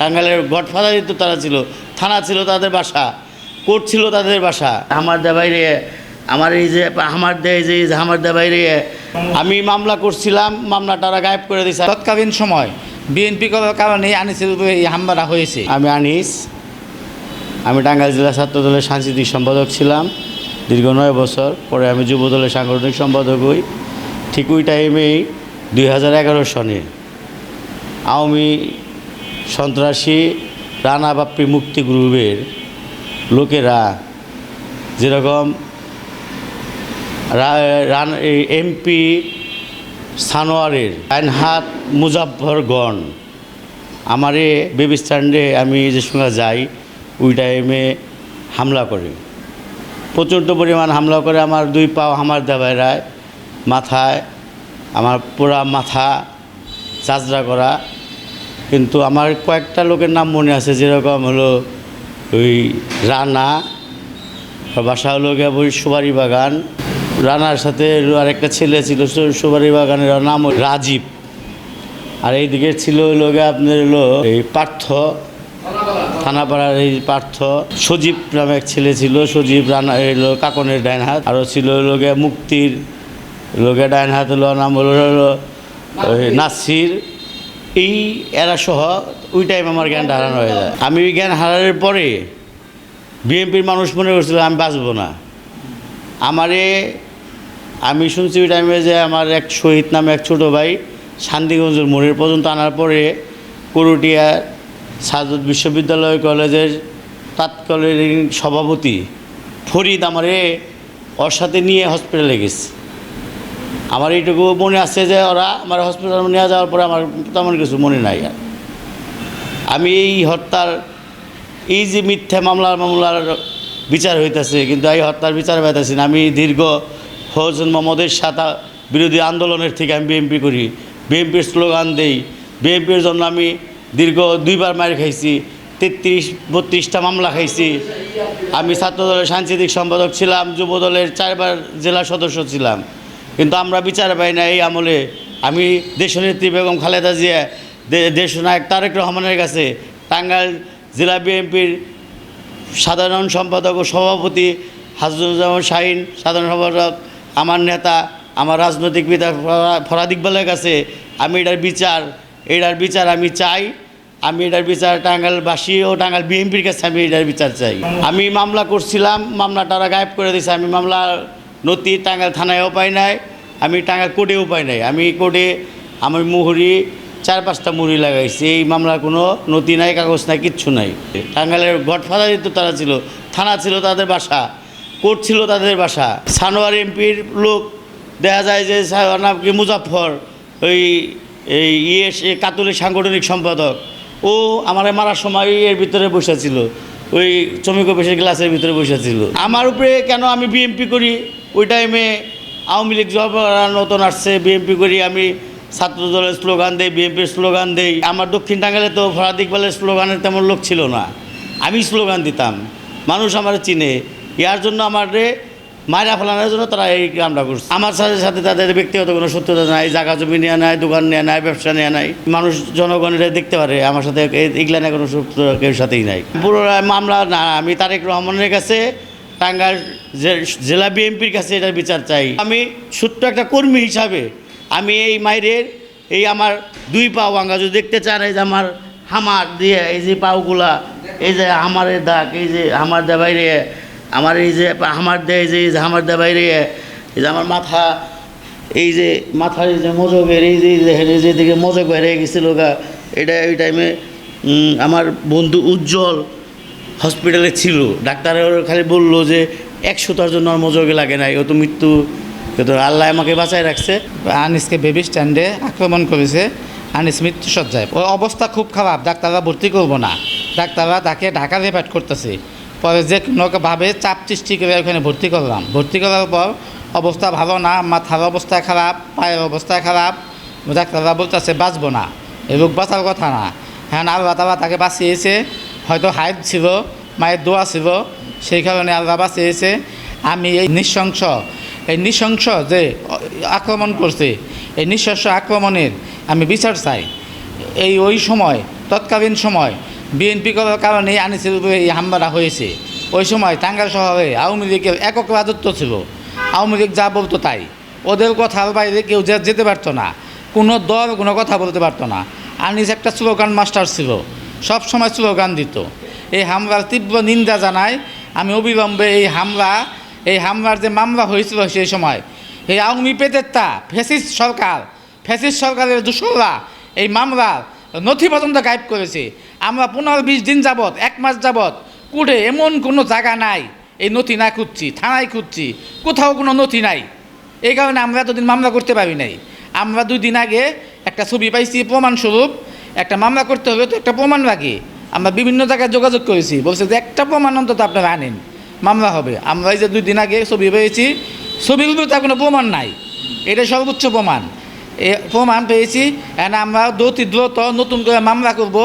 টাঙ্গাইলের গডফাদারই তো তারা ছিল থানা ছিল তাদের বাসা কোর্ট ছিল তাদের বাসা। আমার দা বাইরে আমার এই যে আমার দেয় যে আমার দা বাইরে। আমি মামলা করছিলাম মামলাটা ওরা গায়েব করে দিয়েছে তৎকালীন সময় বিএনপি করার কারণে আনিসের উপরে এই হামলাটা হয়েছে। আমি আনিস আমি টাঙ্গাইল জেলা ছাত্র দলের সাংস্কৃতিক সম্পাদক ছিলাম। দীর্ঘ নয় বছর পরে আমি যুব দলের সাংগঠনিক সম্পাদক হই। ঠিক ওই টাইমেই দুই হাজার এগারো সনে আওয়ামী সন্ত্রাসী রানা বাপ্পি মুক্তি গ্রুপের লোকেরা যেরকম এমপি সানোয়ারের আইনহাত মুজাফরগণ, আমারে বেবি স্ট্যান্ডে আমি যে সঙ্গে যাই, ওই টাইমে হামলা করে। প্রচণ্ড পরিমাণ হামলা করে আমার দুই পাও আমার দেবায়রায় মাথায়, আমার পুরা মাথা চাচড়া করা কিন্তু আমার কয়েকটা লোকের নাম মনে আছে, যেরকম হলো ওই রানা বাসা হলো গিয়ে ওই সুবারি বাগান। রানার সাথে আরেকটা ছেলে ছিল সুবারি বাগানের নাম হলো রাজীব। আর এইদিকে ছিল হলো গিয়ে আপনার হলো এই পার্থ, থানাপাড়ার এই পার্থ। সজীব নামে এক ছেলে ছিল, সজীব রানা এলো কাকনের ডাইন হাত। আরও ছিল হলো গিয়ে মুক্তির লোকে ডাইন হাত হলো নাম হলো হলো নাসির। এই এরা সহ ওই টাইম আমার জ্ঞানটা হারানো হয়ে যায়। আমি ওই জ্ঞান হারানোর পরে বিএনপির মানুষ মনে করছিল, আমি বাঁচবো না। আমারে, আমি শুনছি ওই টাইমে যে আমার এক শহীদ নামে এক ছোটো ভাই শান্তিগঞ্জের মোড়ের পর্যন্ত আনার পরে করুটিয়া সাজদ বিশ্ববিদ্যালয় কলেজের তৎকালীন সভাপতি ফরিদ আমারে ওর সাথে নিয়ে হসপিটালে গেছে। আমার এইটুকু মনে আছে যে ওরা আমার হসপিটালে নিয়ে যাওয়ার পরে আমার তেমন কিছু মনে নাই আর। আমি এই হত্যার, এই যে মিথ্যা মামলার মামলার বিচার হইতেছে, কিন্তু এই হত্যার বিচার পাইতেছি না। আমি দীর্ঘ হোসেন মোহাম্মদের সাথে বিরোধী আন্দোলনের থেকে আমি বিএমপি করি। বিএমপির স্লোগান দেই। বিএমপির জন্য আমি দীর্ঘ দুইবার মার খাইছি, তেত্রিশ, বত্রিশটা মামলা খাইছি। আমি ছাত্র দলের সাংস্কৃতিক সম্পাদক ছিলাম যুব দলের চারবার জেলা সদস্য ছিলাম। কিন্তু আমরা বিচার পাই না এই আমলে। আমি দেশনেত্রী বেগম খালেদা জিয়া দেশনায়ক তারেক রহমানের কাছে, টাঙ্গাইল জেলা বিএনপির সাধারণ সম্পাদক ও সভাপতি হাজরুজ্জামান শাহিন, সাধারণ সম্পাদক আমার নেতা, আমার রাজনৈতিক ফরা- ফরাদ ইকবালের কাছে, আমি এটার বিচার এটার বিচার আমি চাই। আমি এটার বিচার টাঙ্গাইলবাসী ও টাঙ্গাইল বিএনপির কাছে আমি এটার বিচার চাই। আমি মামলা করছিলাম, মামলাটা ওরা গায়েব করে দিয়েছে আমি মামলার নথি টাঙ্গাল থানায়ও পাই নাই, আমি টাঙ্গাল কোর্টেও পাই নাই। আমি কোর্টে, আমি মুহুরি, চার পাঁচটা মুড়ি লাগাইছি। এই মামলার কোনো নথি নাই, কাগজ নাই, কিচ্ছু নাই। টাঙ্গালের গডফাদারই তো তারা ছিল, থানা ছিল তাদের বাসা, কোর্ট ছিল তাদের বাসা। সানোয়ার এমপির লোক, দেখা যায় যে নাম কি মুজাফর ওই, এই ইয়ে কাতুলের সাংগঠনিক সম্পাদক। ও আমার মারার সময় এর ভিতরে বসেছিল ওই শ্রমিক অফিসের গ্লাসের ভিতরে বসেছিল আমার উপরে কেন আমি বিএমপি করি? ওই টাইমে আওয়ামী লীগ জব নতুন আসছে বিএমপি করি আমি ছাত্র দলের স্লোগান দেই বিএনপির স্লোগান দেই। আমার দক্ষিণ টাঙ্গালে তো ফরাদ ইকবালের স্লোগানের তেমন লোক ছিল না। আমি স্লোগান দিতাম। মানুষ আমার চিনে। ইয়ার জন্য আমার মায়েরা ফেলানোর জন্য তারা এই কামটা করছে। আমার সাথে সাথে তাদের ব্যক্তিগত কোনো সত্যতা নাই জায়গা জমি নেওয়া নাই, দোকান নেওয়া নাই, ব্যবসা নেওয়া নাই। মানুষ জনগণের দেখতে পারে, আমার সাথে এগুলা না কোনো সত্যতা কেউ সাথেই নাই। পুরো মামলা না, আমি তারেক রহমানের কাছে টাঙ্গাইল জেলা বিএনপির কাছে এটার বিচার চাই আমি ছোট্ট একটা কর্মী হিসাবে আমি এই মায়ের এই আমার দুই পাও ভাঙ্গা যদি দেখতে চান এই যে আমার হামার দিয়ে এই যে পাওগুলা এই যে হামারের দাগ এই যে হামার দা বাইরে আমার এই যে হামার দেয় এই যে এই যে হামার দা বাইরে এই যে আমার মাথা এই যে মাথার এই যে মজকের এই যে এই যে দিকে মজক বেড়ে গেছিল গা এটা এই টাইমে আমার বন্ধু উজ্জ্বল হসপিটালে ছিল। ডাক্তার খালি বলল যে, একশোটার জন্য আর মজকে লাগে নাই, ও তো মৃত্যু। আল্লাহ আমাকে বাঁচায় রাখছে। আনিসকে বেবি স্ট্যান্ডে আক্রমণ করেছে, আনিস মৃত্যুসজ্জায় ওর অবস্থা খুব খারাপ, ডাক্তাররা ভর্তি করব না। ডাক্তাররা তাকে ঢাকা রেফার করতেছে। পরে যে কোনোভাবে চাপ সৃষ্টি করে ওখানে ভর্তি করলাম। ভর্তি করার পর অবস্থা ভালো না মাথার অবস্থা খারাপ, পায়ের অবস্থা খারাপ। ডাক্তাররা বলতেছে, বাঁচবো না। এই রোগ বাঁচার কথা না। হ্যাঁ আল্লাহ তালা তাকে বাঁচিয়েছে। হয়তো হাইট ছিল, মায়ের দোয়া ছিল, সেই কারণে আল্লাহ চেয়েছে, আমি এই নৃশংস এই নৃশংস যে আক্রমণ করছে, এই নৃশংস আক্রমণের আমি বিচার চাই। এই ওই সময়, তৎকালীন সময়, বিএনপি করার কারণে আনিসের উপরে এই হামলাটা হয়েছে। ওই সময় টাঙ্গাইল শহরে আওয়ামী লীগের একক রাজত্ব ছিল। আওয়ামী লীগ যা বলতো তাই। ওদের কথার বাইরে কেউ যেতে পারতো না। কোনো দল কোনো কথা বলতে পারতো না। আনিস একটা স্লোগান মাস্টার ছিল। সব সময় স্লোগান দিত। এই হামলার তীব্র নিন্দা জানায়, আমি অবিলম্বে এই হামলা, এই হামলার যে মামলা হয়েছিল সেই সময়, এই আওয়ামী পেতেরটা ফেসিস্ট সরকার, ফ্যাসিস্ট সরকারের দূষণরা এই মামলার নথি পর্যন্ত গায়েব করেছে। আমরা পনেরো বিশ দিন যাবৎ, এক মাস যাবৎ কুড়ে এমন কোনো জায়গা নাই, এই নথি না খুঁজছি, থানায় খুঁজছি, কোথাও কোনো নথি নাই। এই কারণে আমরা এতদিন মামলা করতে পারি নাই। আমরা দুই দিন আগে একটা ছবি পাইছি, প্রমাণস্বরূপ একটা মামলা করতে হবে, তো একটা প্রমাণ লাগে আমরা বিভিন্ন জায়গায় যোগাযোগ করেছি। বলছে যে একটা প্রমাণ অন্তত আপনারা আনেন। মামলা হবে। আমরা এই যে দুই দিন আগে ছবি পেয়েছি ছবিগুলো তার কোনো প্রমাণ নাই। এটা সর্বোচ্চ প্রমাণ। এ প্রমাণ পেয়েছি আমরা দ্রুত নতুন করে মামলা করব।